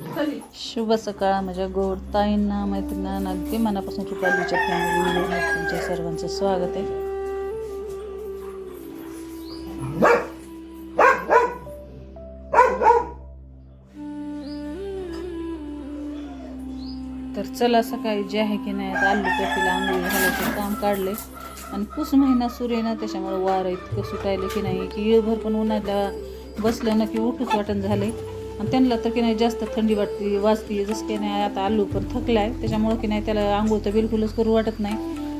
शुभ सकाळ माझ्या गोड ताईंना मैत्रिणींना. अगदी मनापासून रुपालीच्या फॅमिली तुमच्या सर्वांचं स्वागत आहे. तर चला सकाळी जे आहे की नाही आता आलू कपीला आंघोळी घालायचं काम काढले. आणि पुस महिना सुरू आहे ना त्याच्यामुळे वारं इतकं सुटायलं की नाही की येळभर पण उन्हाळ्या बसलं ना की उठूच वाटण झाले आणि त्यांना तर की नाही जास्त थंडी वाटते वाजते जसं की नाही आता आलू पण थकला आहे त्याच्यामुळं की नाही त्याला आंघोळ तर बिलकुलच करू वाटत नाही.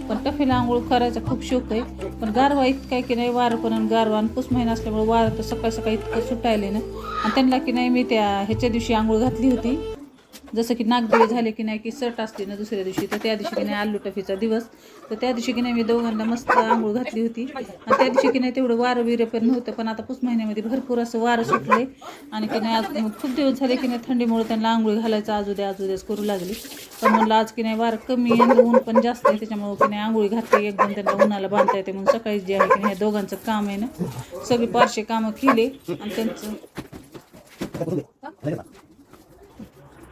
पण टफीला आंघोळ करायचा खूप शौक आहे. पण गारवा इतका आहे की नाही वारं पण आणि गारवा आणि पुस महिना असल्यामुळे वारं तर सकाळ सकाळी इतकं सुटायले ना आणि त्यांना की नाही मी त्या ह्याच्या दिवशी आंघोळ घातली होती. जसं की नागदेवी झाले की नाही की सट असते ना दुसऱ्या दिवशी तर त्या दिवशी की नाही आलू टफीचा दिवस. तर त्या दिवशी की नाही मी दोघांना मस्त आंघोळ घातली होती. आणि त्या दिवशी की नाही तेवढं वारं बिरं पण नव्हतं पण आता पुस महिन्यामध्ये भरपूर असं वारं सुटले आणि की नाही आज खूप दिवस झाले की नाही थंडीमुळे त्यांना आंघोळ घालायचं आजू द्या आजू द्याच करू लागली. पण म्हणलं आज की नाही वारं कमी आहे आणि ऊन पण जास्त आहे त्याच्यामुळे की नाही आंघोळी घातली एकदम त्यांना उन्हाला बांधता येते म्हणून सकाळी जे आहे की नाही दोघांचं काम आहे ना सगळी पारशे कामं केले आणि त्यांचं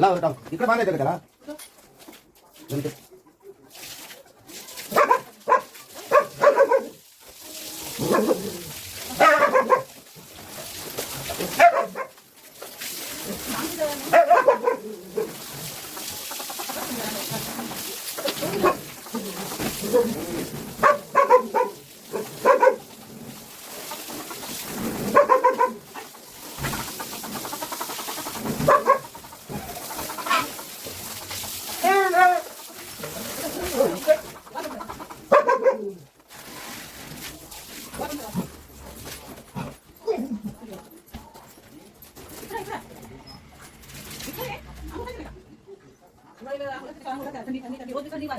ఇలా ఉంటాం ఇక్కడ బాగానే కదా కదా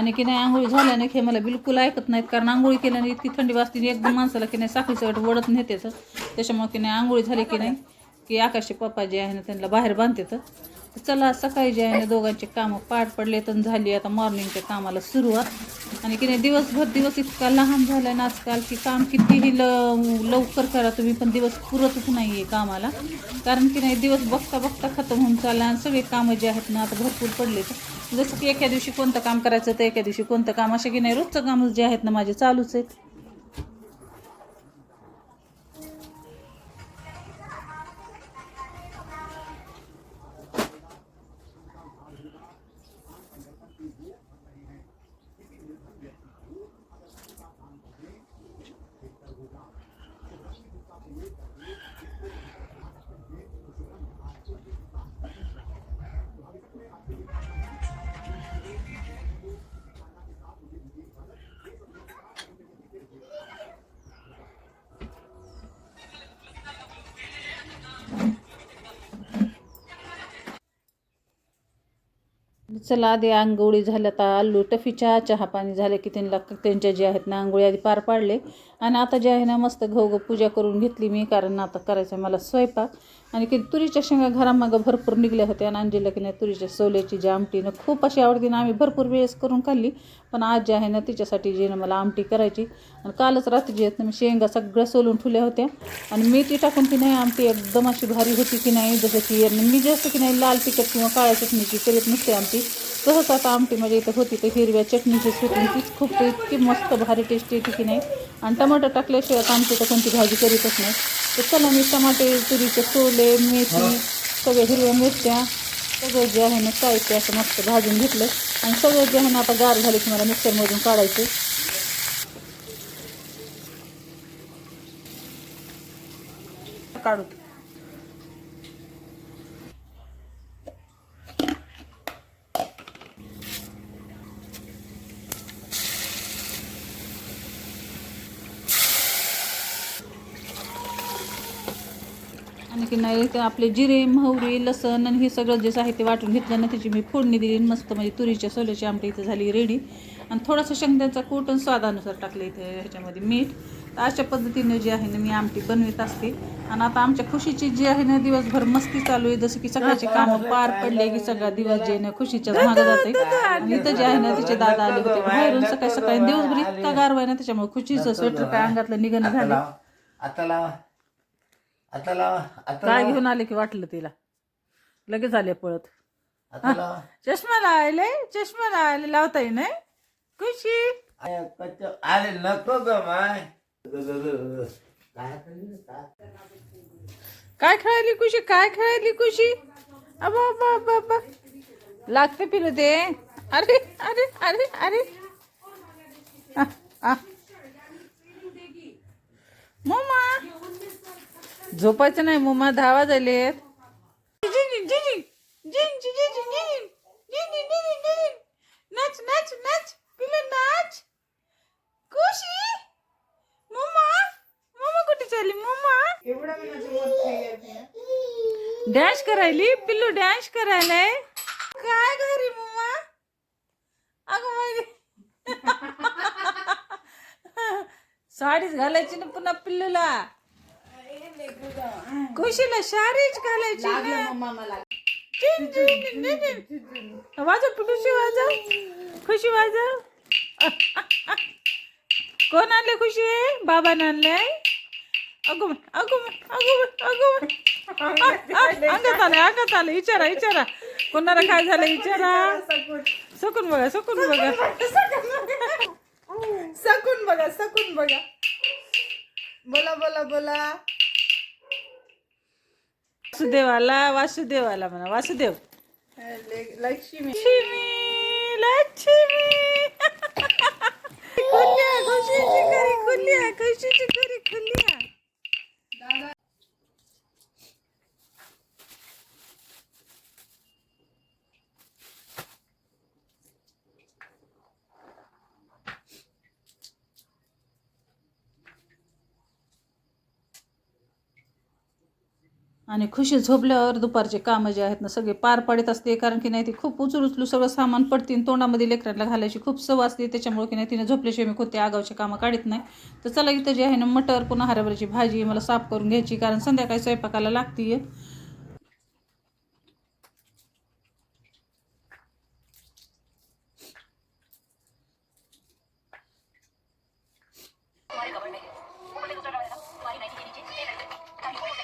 आणि की नाही आंघोळी झाल्याने हे मला बिलकुल ऐकत नाहीत कारण आंघोळी केल्याने इतकी थंडी वाजते एकदम माणसाला की नाही साखळीचं वाट वडत नेतेच त्याच्यामुळे की नाही आंघोळी झाली की नाही की आकाशचे पप्पा जे आहे ना त्यांना बाहेर बांधते तर. चला सकाळी जे आहे ना दोघांचे कामं पार पडले तर झाली आता मॉर्निंगच्या कामाला सुरुवात. आणि की नाही दिवसभर दिवस इतका लहान झाला आहे ना आजकाल की काम कितीही ल लवकर करा तुम्ही पण दिवस पुरतच नाही आहे कामाला. कारण की नाही दिवस बघता बघता खतम होऊन चालला आणि सगळे कामं जे आहेत ना आता भरपूर पडले तर जसं की एका दिवशी कोणतं काम करायचं तर एका दिवशी कोणतं काम. असे की नाही रोजचं काम जे आहेत ना माझे चालूच आहेत. चला आधी आंघोळी झाल्या तर आलू टफीच्या चहा पाणी झाले की त्यांना त्यांच्या जे आहेत ना आंघोळी आधी पार पाडले. आणि आता जे आहे ना मस्त घो पूजा करून घेतली मी कारण आता करायचं आहे मला स्वयंपाक. आणि की तुरीच्या शेंगा घरामागं भरपूर निघल्या होत्या आणि अंजीला की नाही तुरीच्या सोल्याची जी आमटी ना खूप अशी आवडती ना आम्ही भरपूर वेळेस करून खाल्ली. पण आज जे आहे ना तिच्यासाठी जे ना मला आमटी करायची. आणि कालच रात्री जे आहेत ना मी शेंगा सगळ्या सोलून ठेवल्या होत्या. आणि मेथी टाकून की नाही आमटी एकदम अशी भारी होती की नाही जसं की मी जास्त की नाही लाल तिखट किंवा काळ्या चटणीची करीत नसते आमटी. तसंच आता आमटी माझ्या इथं होती तर हिरव्या चटणीची सुटून तीच खूप इतकी मस्त भारी टेस्टी येते की नाही. आणि टमाटर टाकल्याशिवाय आता आमची तर कोणती भाजी करीतच नाही. तर चला मी टमाटे तुरीचे सोले मेथी सगळ्या हिरव्या मिरच्या सगळं जे आहे ना साहित्य असं मस्त भाजून घेतलं. आणि सगळं जे आहे ना आता गार झाले की मला मिक्सरमधून काढायचं काढू. की नाही आपले जिरे मोहरी लसण आणि हे सगळं जे साहित्य वाटून घेतलं ना त्याची मी फोडणी दिली मस्त म्हणजे तुरीच्या सोल्याची आमटी इथे झाली रेडी आणि थोडासा शेंगदाण्याचा कूट आणि स्वादानुसार टाकलं इथे ह्याच्यामध्ये मीठ. तर अशा पद्धतीने जे आहे ना मी आमटी बनवीत असते. आणि आता आमच्या खुशीची जी आहे ना दिवसभर मस्ती चालू आहे. जसं की सकाळचे कामं पार पडले की सगळा दिवस जे आहे ना खुशीच्या मागं जाते आणि इथं जे आहे ना तिचे दादा आले होते बाहेरून सकाळी सकाळी. दिवसभर इतका गारवा आहे ना त्याच्यामुळे खुशीचं स्वेटर काय अंगातलं निघणं झालं आता आता लावा आता काय लावा घेऊन आले की वाटलं तिला लगेच आले पळत आता लावा चष्मा लावले चष्मा लावले लावता येईल खुशी आय, कच्चं- अरे नको ग माय. काय करली? काय? काय खेळायली खुशी काय खेळायली खुशी अबा अबा अबा अबा लागते पिलं ते अरे अरे अरे अरे आ, आ. मम्मा झोपायचं नाही मुमा दहा वाजले मम्मा मम्मा कुठे मम्मा? डॅश करायली पिल्लू डॅश करायलाय. काय घरी मम्मा? अगं साडीच घालायची ना पुन्हा पिल्लूला. खुशीला साडीच घालायची ना. जिंग, जिंग. वाजव खुशी वाजव. खुशी वाजव. कोण आणले खुशी? बाबाने आणलंय? अगो अगो अगो अगो. अंगात आलं अंगात आलं. विचारा विचारा कोणाला काय झालं विचारा सकून बघा सकून बघा. सकून बघा सकून बघा. बोला बोला बोला. वासुदेवाला वासुदेवाला म्हणा वासुदेव. लक्ष्मी. लक्ष्मी लक्ष्मी. खुल्या खुशीची करी खुल्या खुशीची करी खुल्या. आणि खुशी झोपल्यावर दुपारचे कामं जे आहेत ना सगळे पार पाडत असते. कारण की नाही ती खूप उचलू उचलू सगळं सामान पडतीन तोंडामध्ये लेकरांना घालायची खूप सव असते. त्याच्यामुळे की नाही तिने झोपल्याशिवाय मी कोणते आगावचे कामं काढत नाही. तर चला इथं जे आहे ना मटर पुन्हा हरभऱ्याची भाजी मला साफ करून घ्यायची. कारण संध्याकाळी स्वयंपाकाला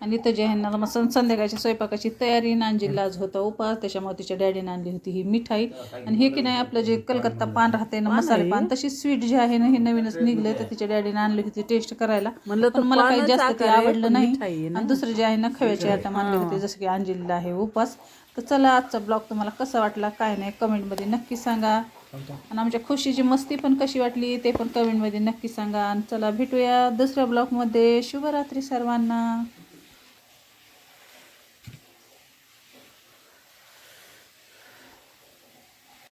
जे आहे ना मग सं- संध्याकाळच्या स्वयंपाकाची तयारी नांजीला आज होता उपास त्याच्यामुळे तिच्या डॅडीने आणली होती ही मिठाई. आणि हे की नाही आपलं जे कलकत्ता पान राहते ना मसाले पान तशी स्वीट जे आहे ना हे नवीनच निघलंय तर तिच्या डॅडीने आणली होती टेस्ट करायला. म्हणलं पण मला काही जास्त ते आवडलं नाही. आणि दुसरं जे आहे ना खव्याचे आटा आणले होते जसं की अंजिलीला आहे उपास. तर चला आजचा ब्लॉग तुम्हाला कसा वाटला काय नाही कमेंटमध्ये नक्की सांगा. आणि आमच्या खुशीची मस्ती पण कशी वाटली ते पण कमेंटमध्ये नक्की सांगा. आणि चला भेटूया दुसऱ्या ब्लॉगमध्ये. शुभरात्री सर्वांना.